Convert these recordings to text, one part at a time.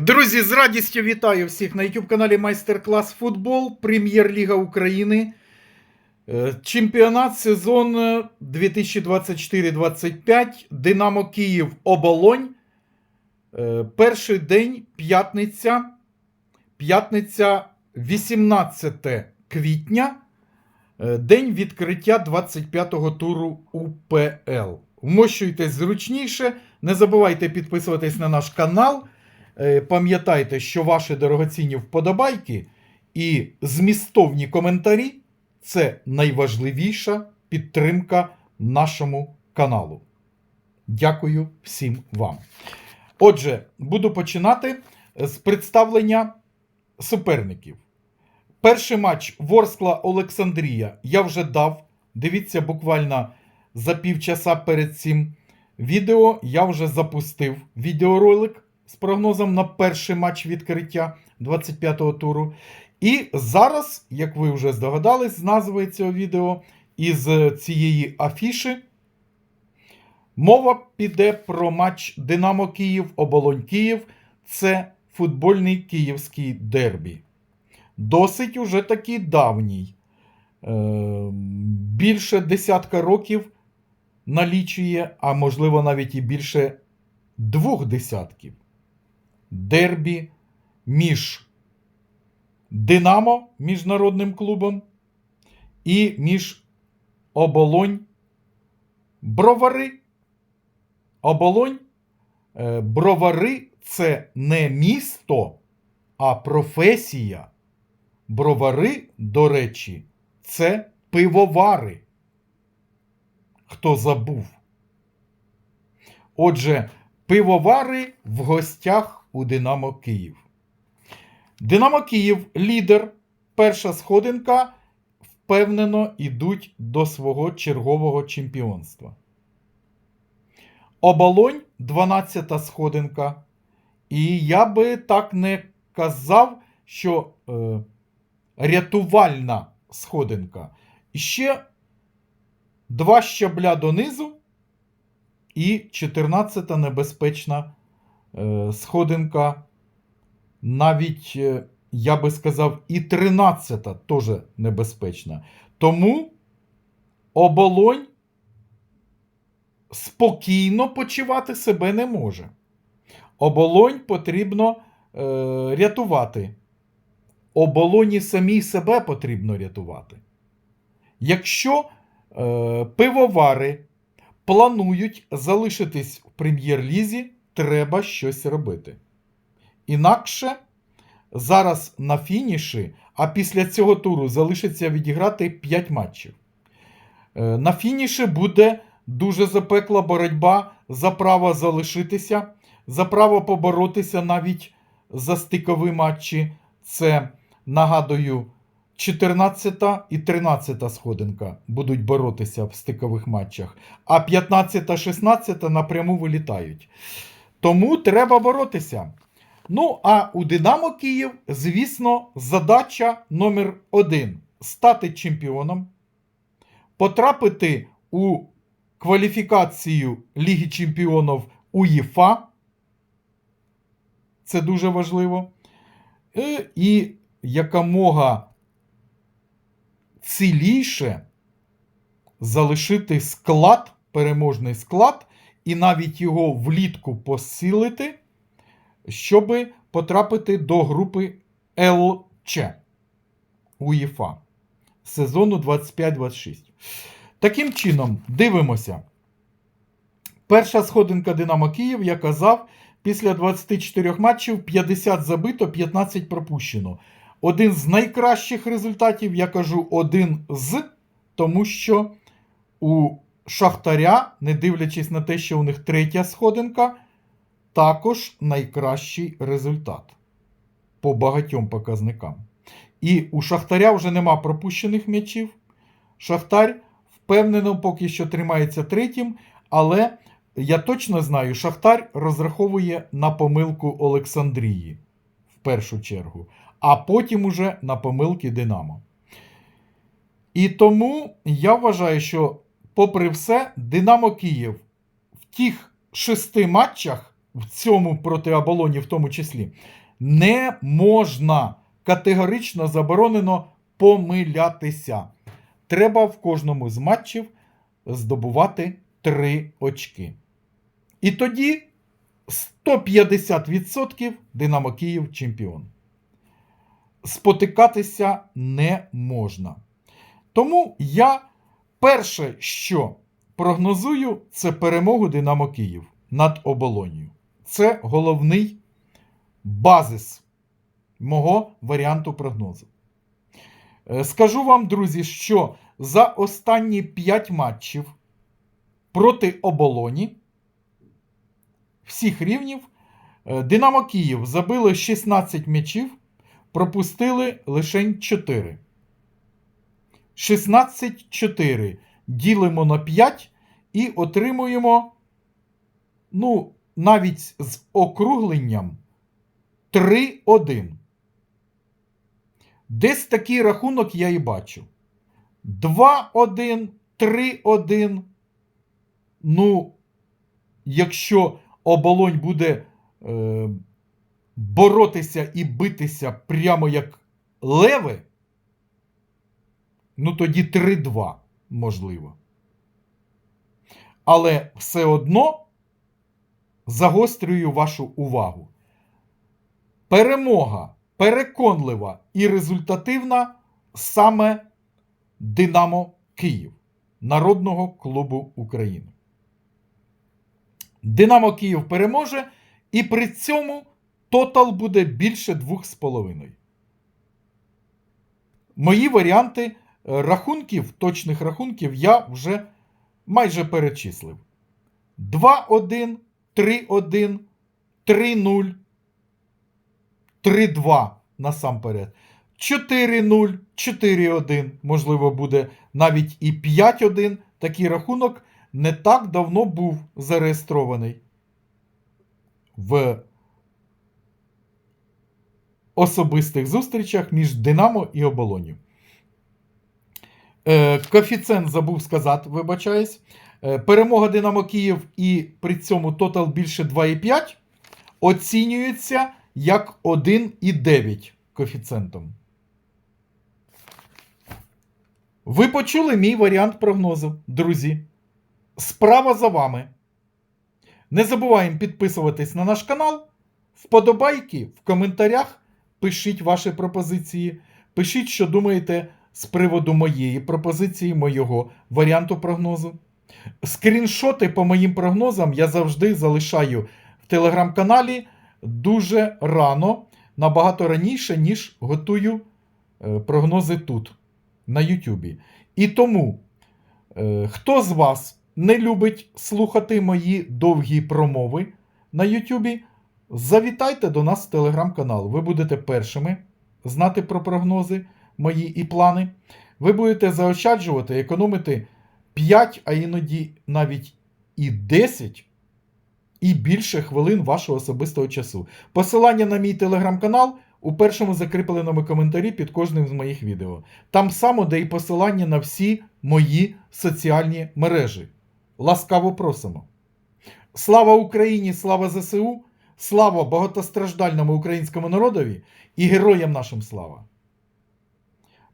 Друзі, з радістю вітаю всіх на YouTube каналі Майстер-клас Футбол, Прем'єр-ліга України. Е, Чемпіонат сезон е, 2024-25. Динамо Київ Оболонь. Е, Перший день п'ятниця. П'ятниця 18 квітня. Е, День відкриття 25-го туру УПЛ. Вмощуйтесь зручніше. Не забувайте підписуватись на наш канал. Е, Пам'ятайте, що ваші дорогоцінні вподобайки і змістовні коментарі це найважливіша підтримка нашому каналу. Дякую всім вам. Отже, буду починати з представлення суперників. Перший матч Ворскла Олександрія я вже дав. Дивіться, буквально за півчаса перед цим відео я вже запустив відеоролик з прогнозом на перший матч відкриття 25-го туру. І зараз, як ви вже здогадались з назви цього відео, із цієї афіши, мова піде про матч Динамо Київ, Оболонь Київ. Це футбольний київський дербі. Досить уже такий давній. Е, більше десятка років налічує, а можливо навіть і більше двох десятків. Дербі між Динамо міжнародним клубом і між Оболонь Бровари. Оболонь е, Бровари це не місто, а професія. Бровари, до речі, це пивовари. Хто забув? Отже, пивовари в гостях у Динамо Київ. Динамо Київ лідер. Перша сходинка впевнено йдуть до свого чергового чемпіонства. Оболонь 12 сходинка. І я би так не казав, що е, рятувальна сходинка. Ще два щабля донизу і 14 небезпечна сходинка. Навіть, е, я би сказав, і 13 теж небезпечна. Тому оболонь спокійно почувати себе не може. Оболонь потрібно е, рятувати. Оболоні самій себе потрібно рятувати. Якщо е, пивовари планують залишитись в прем'єр-лізі, треба щось робити. Інакше зараз на фініші, а після цього туру залишиться відіграти 5 матчів. Е, На фініші буде дуже запекла боротьба за право залишитися, за право поборотися навіть за стикові матчі. Це, нагадую, 14 і 13 сходинка будуть боротися в стикових матчах, а 15-16 напряму вилітають. Тому треба боротися. Ну, а у Динамо Київ, звісно, задача номер один стати чемпіоном, потрапити у кваліфікацію Ліги Чемпіонів УЄФА. Це дуже важливо. Е, І якомога ціліше залишити склад, переможний склад, і навіть його влітку посилити, щоб потрапити до групи ЛЧ УЄФА сезону 25-26. Таким чином, дивимося. Перша сходинка Динамо Київ, я казав, після 24 матчів 50 забито, 15 пропущено. Один з найкращих результатів, я кажу, один з, тому що у Шахтаря, не дивлячись на те, що у них третя сходинка, також найкращий результат по багатьом показникам. І у Шахтаря вже нема пропущених м'ячів. Шахтар впевнено поки що тримається третім, але я точно знаю, Шахтар розраховує на помилку Олександрії в першу чергу, а потім уже на помилки Динамо. І тому я вважаю, що, попри все, Динамо Київ в тих шести матчах в цьому проти оболоні, в тому числі, не можна категорично заборонено помилятися. Треба в кожному з матчів здобувати 3 очки. І тоді 150% Динамо Київ чемпіон. Спотикатися не можна. Тому я перше, що прогнозую, це перемогу Динамо Київ над оболонію. Це головний базис мого варіанту прогнозу. Е, Скажу вам, друзі, що за останні 5 матчів проти оболоні всіх рівнів е, Динамо Київ забили 16 м'ячів, пропустили лише 4. 16-4 ділимо на 5 і отримуємо, ну, навіть з округленням 3-1. Десь такий рахунок я і бачу. 2-1, 3-1. Ну, якщо оболонь буде е, боротися і битися прямо як леви, ну тоді 3-2 можливо. Але все одно загострюю вашу увагу. Перемога переконлива і результативна саме Динамо Київ Народного клубу України. Динамо Київ переможе, і при цьому тотал буде більше 2,5. Мої варіанти рахунків, точних рахунків я вже майже перечислив. 2-1, 3-1, 3-0, 3-2 насамперед. 4-0, 4-1, можливо, буде навіть і 5-1. Такий рахунок не так давно був зареєстрований в особистих зустрічах між Динамо і Оболонью. Е, коефіцієнт забув сказати, вибачаюсь. Е, перемога Динамо Київ і при цьому тотал більше 2,5 оцінюється як 1,9 коефіцієнтом. Ви почули мій варіант прогнозу, друзі. Справа за вами. Не забуваємо підписуватись на наш канал. Вподобайки в коментарях. Пишіть ваші пропозиції. Пишіть, що думаєте з приводу моєї пропозиції, моєго варіанту прогнозу. Скріншоти по моїм прогнозам я завжди залишаю в телеграм-каналі дуже рано, набагато раніше, ніж готую е, прогнози тут, на Ютубі. І тому, е, хто з вас не любить слухати мої довгі промови на Ютубі, завітайте до нас в телеграм-канал. Ви будете першими знати про прогнози мої і плани. Ви будете заощаджувати, економити 5, а іноді навіть і 10 і більше хвилин вашого особистого часу. Посилання на мій телеграм-канал у першому закріпленому коментарі під кожним з моїх відео. Там само, де і посилання на всі мої соціальні мережі. Ласкаво просимо. Слава Україні! Слава ЗСУ! Слава багатостраждальному українському народові і героям нашим слава!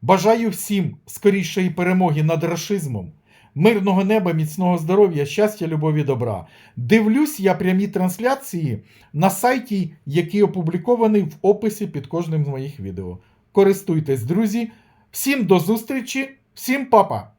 Бажаю всім скорішої перемоги над рашизмом, мирного неба, міцного здоров'я, щастя, любові, добра. Дивлюсь я прямі трансляції на сайті, який опублікований в описі під кожним з моїх відео. Користуйтесь, друзі. Всім до зустрічі, всім папа!